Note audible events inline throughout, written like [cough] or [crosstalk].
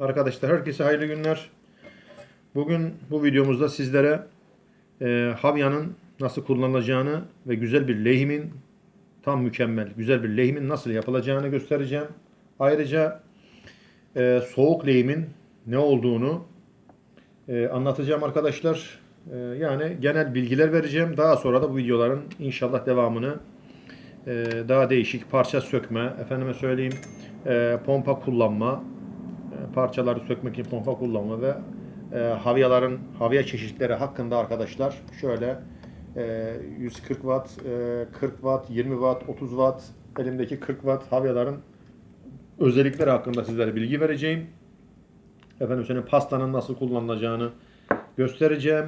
Arkadaşlar herkese hayırlı günler. Bugün bu videomuzda sizlere e, Havya'nın nasıl kullanılacağını ve güzel bir lehimin tam mükemmel güzel bir lehimin nasıl yapılacağını göstereceğim. Ayrıca e, soğuk lehimin ne olduğunu e, anlatacağım arkadaşlar. E, yani genel bilgiler vereceğim. Daha sonra da bu videoların inşallah devamını e, daha değişik parça sökme, efendime söyleyeyim e, pompa kullanma, parçaları sökmek için pompa kullanma ve e, havyaların havya çeşitleri hakkında arkadaşlar şöyle e, 140 watt, e, 40 watt, 20 watt, 30 watt elimdeki 40 watt havyaların özellikleri hakkında sizlere bilgi vereceğim. Efendim senin pastanın nasıl kullanılacağını göstereceğim.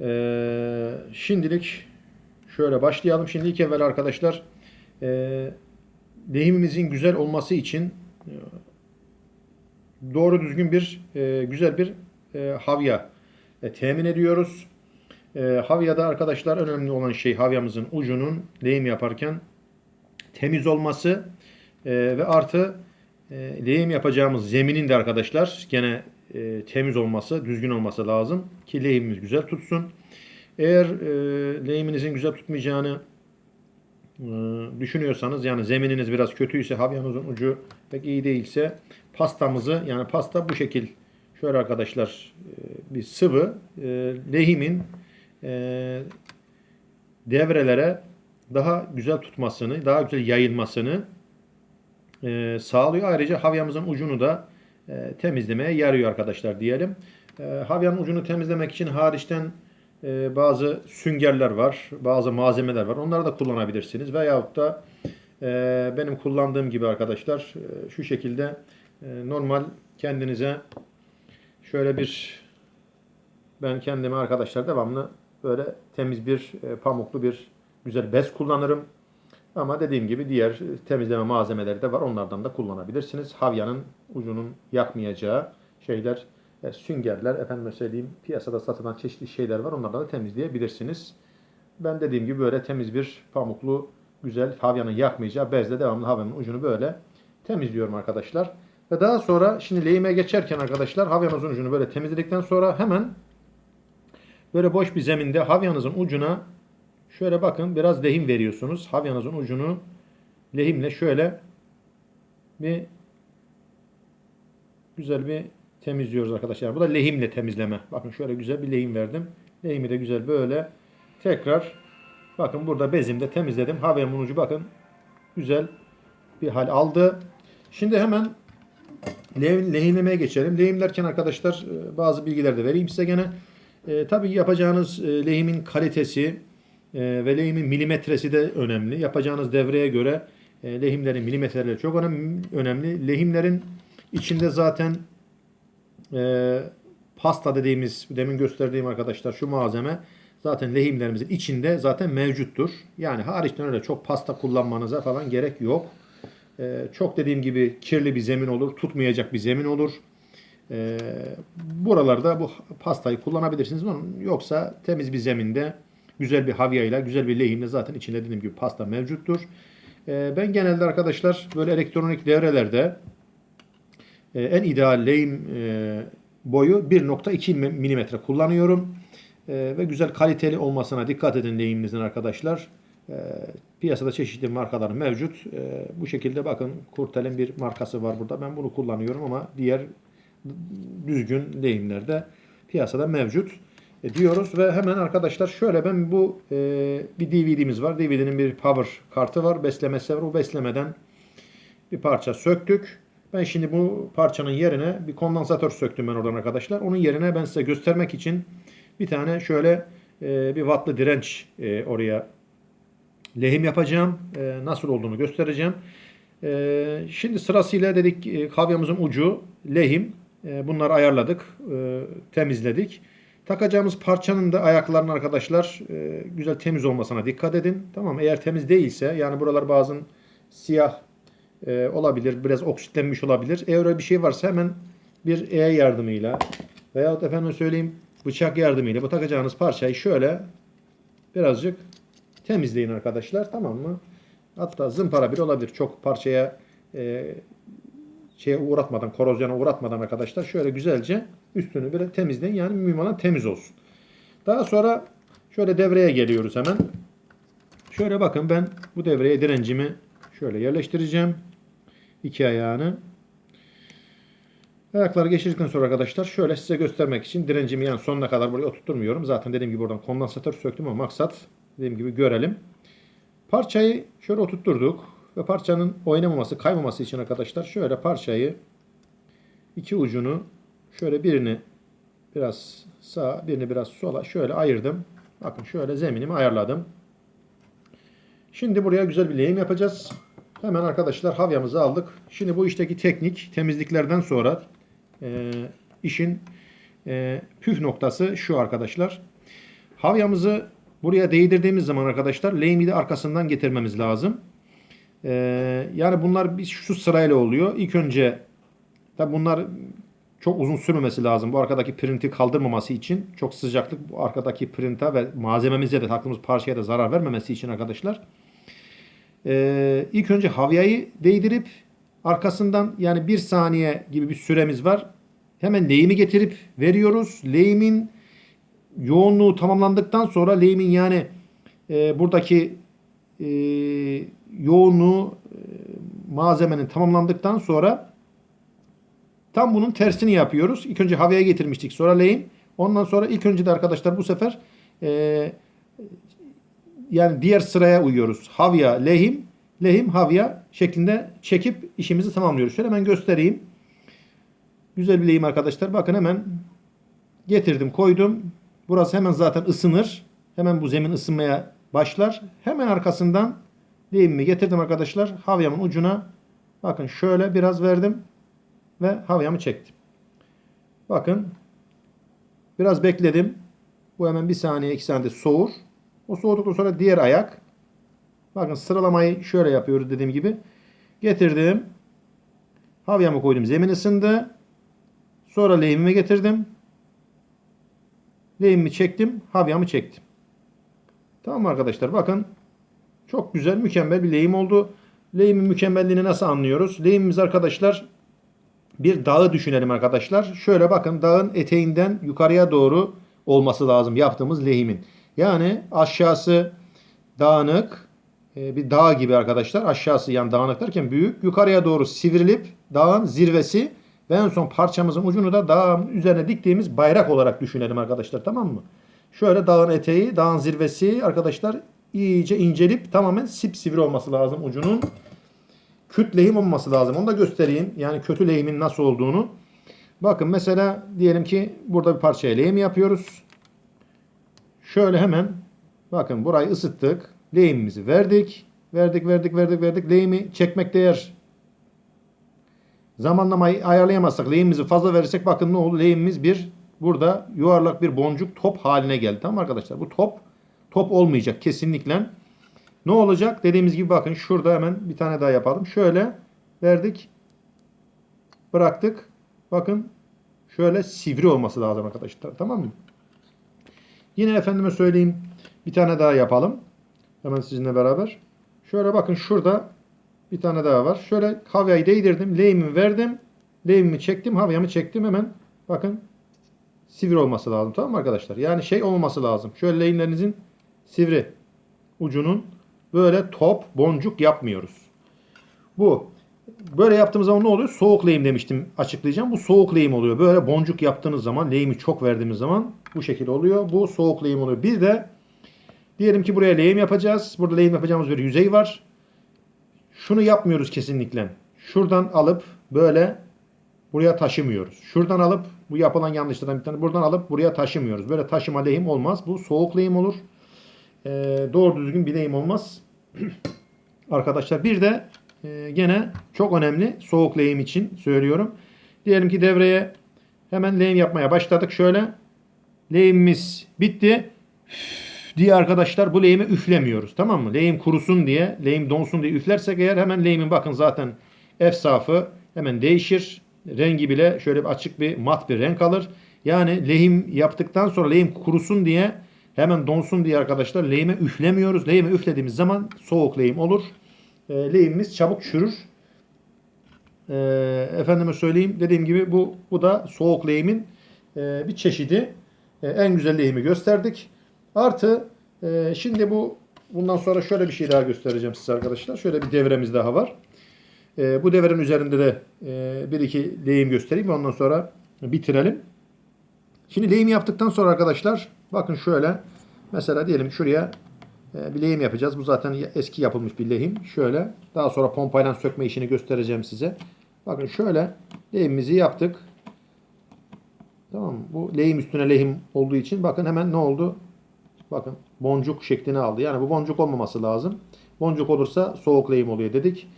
E, şimdilik şöyle başlayalım. Şimdi ilk evvel arkadaşlar e, lehimimizin güzel olması için doğru düzgün bir e, güzel bir e, havya e, temin ediyoruz. E, havyada arkadaşlar önemli olan şey havyamızın ucunun lehim yaparken temiz olması e, ve artı e, lehim yapacağımız zeminin de arkadaşlar gene e, temiz olması, düzgün olması lazım ki lehimimiz güzel tutsun. Eğer e, lehiminizin güzel tutmayacağını e, düşünüyorsanız yani zemininiz biraz kötüyse havyanızın ucu pek iyi değilse pastamızı yani pasta bu şekil şöyle arkadaşlar e, bir sıvı e, lehimin e, devrelere daha güzel tutmasını, daha güzel yayılmasını e, sağlıyor. Ayrıca havyamızın ucunu da e, temizlemeye yarıyor arkadaşlar diyelim. E, havyanın ucunu temizlemek için hariçten e, bazı süngerler var, bazı malzemeler var. Onları da kullanabilirsiniz. Veyahut da e, benim kullandığım gibi arkadaşlar e, şu şekilde normal kendinize şöyle bir ben kendime arkadaşlar devamlı böyle temiz bir e, pamuklu bir güzel bez kullanırım. Ama dediğim gibi diğer temizleme malzemeleri de var. Onlardan da kullanabilirsiniz. Havyanın ucunun yakmayacağı şeyler, e, süngerler, efendim söyleyeyim piyasada satılan çeşitli şeyler var. Onlardan da temizleyebilirsiniz. Ben dediğim gibi böyle temiz bir pamuklu, güzel havyanın yakmayacağı bezle devamlı havyanın ucunu böyle temizliyorum arkadaşlar. Ve daha sonra şimdi lehime geçerken arkadaşlar havyanızın ucunu böyle temizledikten sonra hemen böyle boş bir zeminde havyanızın ucuna şöyle bakın biraz lehim veriyorsunuz. Havyanızın ucunu lehimle şöyle bir güzel bir temizliyoruz arkadaşlar. Bu da lehimle temizleme. Bakın şöyle güzel bir lehim verdim. Lehimi de güzel böyle tekrar bakın burada bezimde temizledim. Havyanın ucu bakın güzel bir hal aldı. Şimdi hemen lehim, lehimlemeye geçelim. Lehimlerken arkadaşlar e, bazı bilgiler de vereyim size gene. E, tabii yapacağınız e, lehimin kalitesi e, ve lehimin milimetresi de önemli. Yapacağınız devreye göre e, lehimlerin milimetreleri çok önemli. Lehimlerin içinde zaten e, pasta dediğimiz demin gösterdiğim arkadaşlar şu malzeme zaten lehimlerimizin içinde zaten mevcuttur. Yani hariçten öyle çok pasta kullanmanıza falan gerek yok. E, çok dediğim gibi kirli bir zemin olur, tutmayacak bir zemin olur. E, buralarda bu pastayı kullanabilirsiniz. Yoksa temiz bir zeminde güzel bir havyayla, güzel bir lehimle zaten içinde dediğim gibi pasta mevcuttur. E, ben genelde arkadaşlar böyle elektronik devrelerde e, en ideal lehim e, boyu 1.2 mm kullanıyorum. Ve güzel kaliteli olmasına dikkat edin lehiminizin arkadaşlar. E, piyasada çeşitli markalar mevcut. E, bu şekilde bakın Kurtel'in bir markası var burada. Ben bunu kullanıyorum ama diğer düzgün lehimlerde piyasada mevcut e, diyoruz ve hemen arkadaşlar şöyle ben bu e, bir DVD'miz var. DVD'nin bir power kartı var, beslemesi var. O beslemeden bir parça söktük. Ben şimdi bu parçanın yerine bir kondansatör söktüm ben oradan arkadaşlar. Onun yerine ben size göstermek için bir tane şöyle e, bir wattlı direnç oraya lehim yapacağım. E, nasıl olduğunu göstereceğim. E, şimdi sırasıyla dedik e, kavyamızın ucu lehim. E, bunları ayarladık, e, temizledik. Takacağımız parçanın da ayaklarının arkadaşlar e, güzel temiz olmasına dikkat edin. Tamam Eğer temiz değilse yani buralar bazen siyah e, olabilir, biraz oksitlenmiş olabilir. Eğer öyle bir şey varsa hemen bir E yardımıyla veyahut efendim söyleyeyim bıçak yardımıyla bu takacağınız parçayı şöyle birazcık temizleyin arkadaşlar. Tamam mı? Hatta zımpara bir olabilir. Çok parçaya e, şeye uğratmadan, korozyona uğratmadan arkadaşlar şöyle güzelce üstünü böyle temizleyin. Yani mühim olan temiz olsun. Daha sonra şöyle devreye geliyoruz hemen. Şöyle bakın ben bu devreye direncimi şöyle yerleştireceğim. İki ayağını. Ayakları geçirdikten sonra arkadaşlar şöyle size göstermek için direncimi yani sonuna kadar buraya oturtmuyorum. Zaten dediğim gibi buradan kondansatör söktüm ama maksat dediğim gibi görelim. Parçayı şöyle oturtturduk ve parçanın oynamaması, kaymaması için arkadaşlar şöyle parçayı iki ucunu şöyle birini biraz sağa, birini biraz sola şöyle ayırdım. Bakın şöyle zeminimi ayarladım. Şimdi buraya güzel bir lehim yapacağız. Hemen arkadaşlar havyamızı aldık. Şimdi bu işteki teknik temizliklerden sonra e, işin e, püf noktası şu arkadaşlar. Havyamızı buraya değdirdiğimiz zaman arkadaşlar lehimi de arkasından getirmemiz lazım. E, yani bunlar bir şu sırayla oluyor. İlk önce tabi bunlar çok uzun sürmemesi lazım. Bu arkadaki printi kaldırmaması için çok sıcaklık bu arkadaki printa ve malzememize de taktığımız parçaya da zarar vermemesi için arkadaşlar. Ee, ilk önce havyayı değdirip arkasından yani bir saniye gibi bir süremiz var. Hemen lehimi getirip veriyoruz. Lehimin yoğunluğu tamamlandıktan sonra lehimin yani e, buradaki e, yoğunluğu e, malzemenin tamamlandıktan sonra tam bunun tersini yapıyoruz. İlk önce havyaya getirmiştik sonra lehim. Ondan sonra ilk önce de arkadaşlar bu sefer e, yani diğer sıraya uyuyoruz. Havya, lehim, lehim, havya şeklinde çekip işimizi tamamlıyoruz. Şöyle hemen göstereyim. Güzel bir lehim arkadaşlar. Bakın hemen getirdim, koydum. Burası hemen zaten ısınır. Hemen bu zemin ısınmaya başlar. Hemen arkasından lehimimi getirdim arkadaşlar. Havyamın ucuna bakın şöyle biraz verdim ve havyamı çektim. Bakın biraz bekledim. Bu hemen bir saniye iki saniyede soğur. O soğuduktan sonra diğer ayak. Bakın sıralamayı şöyle yapıyoruz dediğim gibi. Getirdim. Havyamı koydum. Zemin ısındı. Sonra lehimimi getirdim. Lehimimi çektim. Havyamı çektim. Tamam arkadaşlar? Bakın. Çok güzel, mükemmel bir lehim oldu. Lehimin mükemmelliğini nasıl anlıyoruz? Lehimimiz arkadaşlar bir dağı düşünelim arkadaşlar. Şöyle bakın dağın eteğinden yukarıya doğru olması lazım yaptığımız lehimin. Yani aşağısı dağınık e, bir dağ gibi arkadaşlar. Aşağısı yani dağınık derken büyük. Yukarıya doğru sivrilip dağın zirvesi ve en son parçamızın ucunu da dağın üzerine diktiğimiz bayrak olarak düşünelim arkadaşlar tamam mı? Şöyle dağın eteği, dağın zirvesi arkadaşlar iyice incelip tamamen sipsivri olması lazım ucunun. Küt lehim olması lazım. Onu da göstereyim. Yani kötü lehimin nasıl olduğunu. Bakın mesela diyelim ki burada bir parçaya lehim yapıyoruz. Şöyle hemen bakın burayı ısıttık. Lehimimizi verdik. Verdik, verdik, verdik, verdik. Lehimi çekmekte yer. Zamanlamayı ayarlayamazsak lehimimizi fazla verirsek bakın ne oldu? Lehimimiz bir burada yuvarlak bir boncuk top haline geldi. Tamam arkadaşlar? Bu top top olmayacak kesinlikle. Ne olacak? Dediğimiz gibi bakın şurada hemen bir tane daha yapalım. Şöyle verdik. Bıraktık. Bakın şöyle sivri olması lazım arkadaşlar. Tamam mı? Yine efendime söyleyeyim bir tane daha yapalım. Hemen sizinle beraber. Şöyle bakın şurada bir tane daha var. Şöyle havyayı değdirdim. Lehimimi verdim. Lehimimi çektim. Havyamı çektim. Hemen bakın sivri olması lazım. Tamam mı arkadaşlar? Yani şey olmaması lazım. Şöyle lehimlerinizin sivri ucunun böyle top boncuk yapmıyoruz. Bu. Böyle yaptığımız zaman ne oluyor? Soğuk lehim demiştim açıklayacağım. Bu soğuk lehim oluyor. Böyle boncuk yaptığınız zaman lehimi çok verdiğimiz zaman bu şekilde oluyor. Bu soğuk lehim oluyor. Bir de diyelim ki buraya lehim yapacağız. Burada lehim yapacağımız bir yüzey var. Şunu yapmıyoruz kesinlikle. Şuradan alıp böyle buraya taşımıyoruz. Şuradan alıp bu yapılan yanlışlardan bir tane buradan alıp buraya taşımıyoruz. Böyle taşıma lehim olmaz. Bu soğuk lehim olur. Ee, doğru düzgün bir lehim olmaz. [clears throat] Arkadaşlar bir de e, gene çok önemli soğuk lehim için söylüyorum. Diyelim ki devreye hemen lehim yapmaya başladık. Şöyle lehimimiz bitti diye arkadaşlar bu lehimi üflemiyoruz. Tamam mı? Lehim kurusun diye, lehim donsun diye üflersek eğer hemen lehimin bakın zaten efsafı hemen değişir. Rengi bile şöyle bir açık bir mat bir renk alır. Yani lehim yaptıktan sonra lehim kurusun diye hemen donsun diye arkadaşlar lehime üflemiyoruz. Lehime üflediğimiz zaman soğuk lehim olur. E, lehimimiz çabuk çürür. e, efendime söyleyeyim dediğim gibi bu bu da soğuk lehimin e, bir çeşidi. E, en güzel lehimi gösterdik. Artı e, şimdi bu bundan sonra şöyle bir şey daha göstereceğim size arkadaşlar. Şöyle bir devremiz daha var. E, bu devrenin üzerinde de e, bir iki lehim göstereyim. Ondan sonra bitirelim. Şimdi lehim yaptıktan sonra arkadaşlar bakın şöyle mesela diyelim şuraya e, bir lehim yapacağız. Bu zaten eski yapılmış bir lehim. Şöyle daha sonra pompayla sökme işini göstereceğim size. Bakın şöyle lehimimizi yaptık. Tamam mı? Bu lehim üstüne lehim olduğu için bakın hemen ne oldu? Bakın boncuk şeklini aldı. Yani bu boncuk olmaması lazım. Boncuk olursa soğuk lehim oluyor dedik.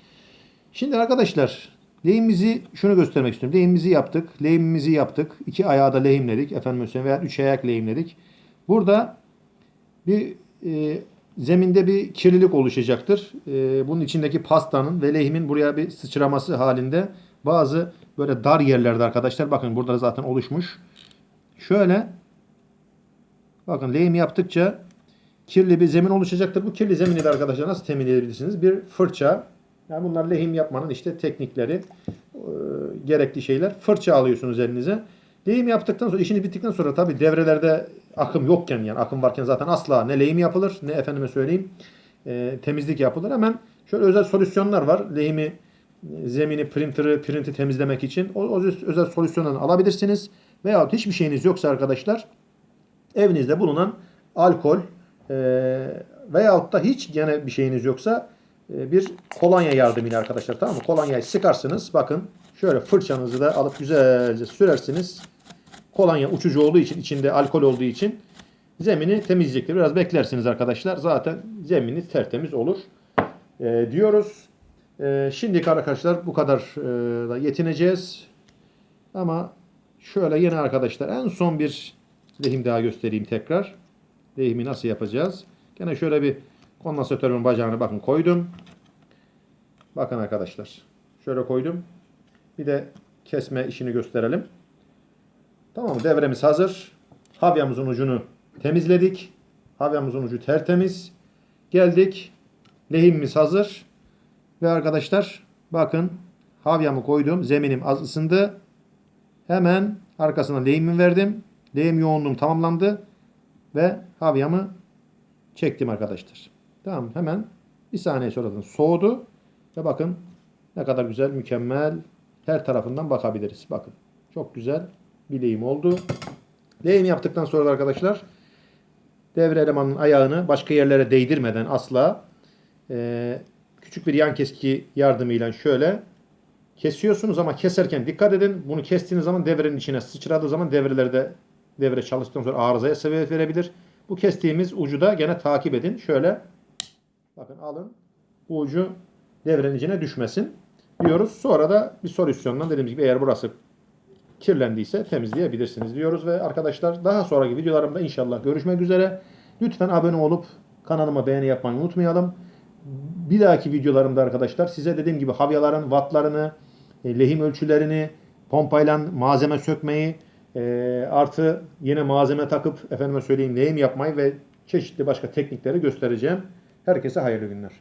Şimdi arkadaşlar lehimimizi şunu göstermek istiyorum. Lehimimizi yaptık. Lehimimizi yaptık. İki ayağı da lehimledik. Efendim söyleyeyim veya üç ayak lehimledik. Burada bir e, zeminde bir kirlilik oluşacaktır. E, bunun içindeki pastanın ve lehimin buraya bir sıçraması halinde bazı böyle dar yerlerde arkadaşlar bakın burada zaten oluşmuş. Şöyle bakın lehim yaptıkça kirli bir zemin oluşacaktır. Bu kirli zemini de arkadaşlar nasıl temin edebilirsiniz? Bir fırça. Yani bunlar lehim yapmanın işte teknikleri, e, gerekli şeyler. Fırça alıyorsunuz elinize. Lehim yaptıktan sonra, işiniz bittikten sonra tabii devrelerde akım yokken yani akım varken zaten asla ne lehim yapılır ne efendime söyleyeyim e, temizlik yapılır. Hemen şöyle özel solüsyonlar var. Lehimi, e, zemini, printer'ı, printi temizlemek için o, o özel solüsyonları alabilirsiniz. Veyahut hiçbir şeyiniz yoksa arkadaşlar evinizde bulunan alkol e, veyahut da hiç gene bir şeyiniz yoksa e, bir kolonya yardımıyla arkadaşlar tamam mı? Kolonyayı sıkarsınız. Bakın şöyle fırçanızı da alıp güzelce sürersiniz. Kolonya uçucu olduğu için içinde alkol olduğu için zemini temizleyecektir. Biraz beklersiniz arkadaşlar. Zaten zemini tertemiz olur e, diyoruz. E, şimdilik arkadaşlar bu kadar e, da yetineceğiz. Ama şöyle yine arkadaşlar en son bir lehim daha göstereyim tekrar. Lehimi nasıl yapacağız? Gene şöyle bir kondansatörün bacağını bakın koydum. Bakın arkadaşlar. Şöyle koydum. Bir de kesme işini gösterelim. Tamam? Devremiz hazır. Havyamızın ucunu temizledik. Havyamızın ucu tertemiz. Geldik. Lehimimiz hazır. Ve arkadaşlar bakın havyamı koydum. Zeminim az ısındı. Hemen arkasına lehimimi verdim. Lehim yoğunluğum tamamlandı. Ve havyamı çektim arkadaşlar. Tamam hemen bir saniye sonra soğudu. Ve bakın ne kadar güzel, mükemmel. Her tarafından bakabiliriz. Bakın çok güzel bir lehim oldu. Lehim yaptıktan sonra da arkadaşlar devre elemanın ayağını başka yerlere değdirmeden asla e, küçük bir yan keski yardımıyla şöyle kesiyorsunuz ama keserken dikkat edin. Bunu kestiğiniz zaman devrenin içine sıçradığı zaman devrelerde devre çalıştıktan sonra arızaya sebebiyet verebilir. Bu kestiğimiz ucu da gene takip edin. Şöyle bakın alın. Bu ucu devrenin içine düşmesin diyoruz. Sonra da bir solüsyondan dediğimiz gibi eğer burası kirlendiyse temizleyebilirsiniz diyoruz ve arkadaşlar daha sonraki videolarımda inşallah görüşmek üzere. Lütfen abone olup kanalıma beğeni yapmayı unutmayalım. Bir dahaki videolarımda arkadaşlar size dediğim gibi havyaların wattlarını, e, lehim ölçülerini, pompayla malzeme sökmeyi, e, artı yine malzeme takıp efendime söyleyeyim lehim yapmayı ve çeşitli başka teknikleri göstereceğim. Herkese hayırlı günler.